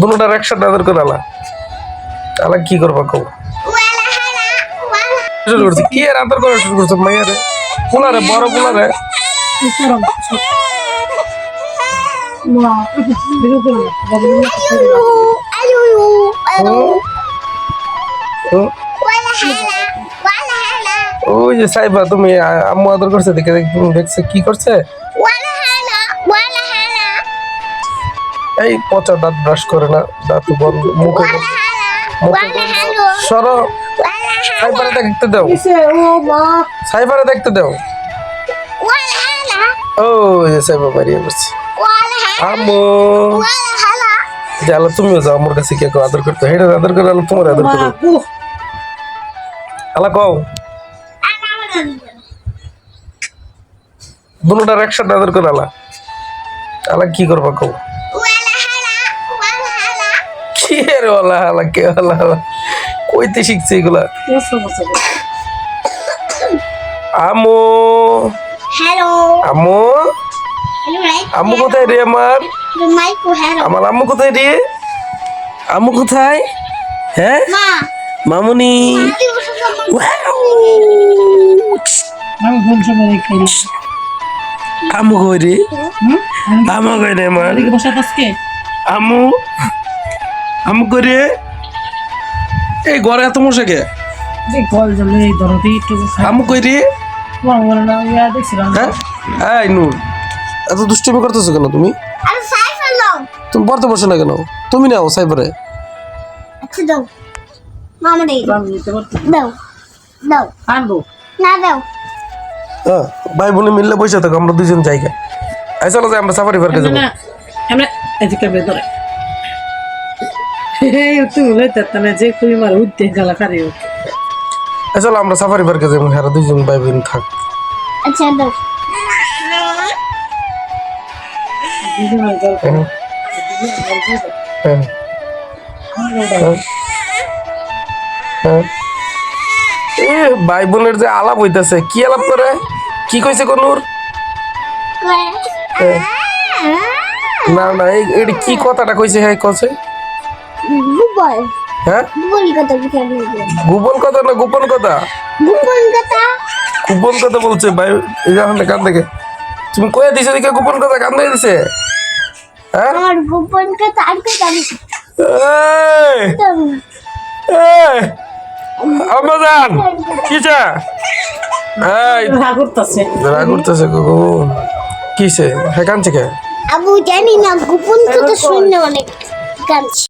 দুটার একসাথে আদর করে আলা। আলা কি করবা কও? শুরু করছে। কি আর আদর করা শুরু করছে মাইয়ারে? পোলারে, বড় পোলারে? ওই যে সাইবা, তুমি আম্মু আদর করছে, দেখে দেখছে কি করছে? এই পচা দাঁত ব্রাশ করে না দাঁত বন্ধ মুখে সরো। সাইবারে দেখতে দাও। সাইবারে দেখতে দাও। ও যে সাইবা মারিয়ে পড়ছে। আম্মু। জালা তুমিও যাও, আমার কাছে কে আদর করতে হেটা আদর করে আলো তোমার আদর করো আলা কও। দুটার একসাথে আদর করে আলা আলা কি করবা কও? কি রে ওলা হালা কে ওলা হালা কইতে শিখছে এগুলা। আমু। হ্যালো। আমু। আম্মু কোথায় রে আমার? আমার আম্মু কোথায় রে? আম্মু কোথায়? হ্যাঁ? মা। মামুনি। আমি কই রে? আম্মু কই রে আমার? এদিকে বসে আজকে আম্মু আম্মু কই রে এই ঘরে এত মশা কে? যে কল জলে এই ধরতে একটু আম্মু কই রে তোমার মনে না ইয়া দেখছিলাম। হ্যাঁ? এই নূর এত দুষ্টুমি করতেছো কেন তুমি? আরে সাইফার নাও তুমি পড়তে বসে না কেন? তুমি নাও আচ্ছা দাও। মামা দেই। আমি নিতে দাও দাও। আনব। না দাও। হ্যাঁ ভাই বোনে মিললে পয়সা থাকো আমরা দুজন জায়গা এই চলো যাই আমরা সাফারি পার্কে যাব। আমরা এদিকে বেদরে যে কই মার উদ্দে গালা কারি চলো আমরা সাফারি পার্কে যাব হ্যাঁ দুজন ভাই বোন থাক আচ্ছা দাও হ্যাঁ হ্যাঁ হ্যাঁ। হ্যাঁ। এ ভাই বোনের যে আলাপ হইতাছে কি আলাপ করে কি কইছে কোনুর হ্যাঁ। না না এই এটা কি কথাটা কইছে হ্যাঁ কছে গুবল হ্যাঁ? গুবল কথা গোপন কথা না গোপন কথা? গুবল কথা? গোপন কথা বলছে ভাই এখন কান থেকে তুমি কয়ে দিছো দিকে গোপন কথা কান দিয়ে দিছে? হ্যাঁ? আমার গোপন কথা আর কথা আমি এই, এই, আমাজান কিসে এই! রাগ করতেছে রাগ করতেছে গো কিসে? হ্যাঁ কান থেকে আবু জানি না গোপন কথা শুনে অনেক কাঁদছি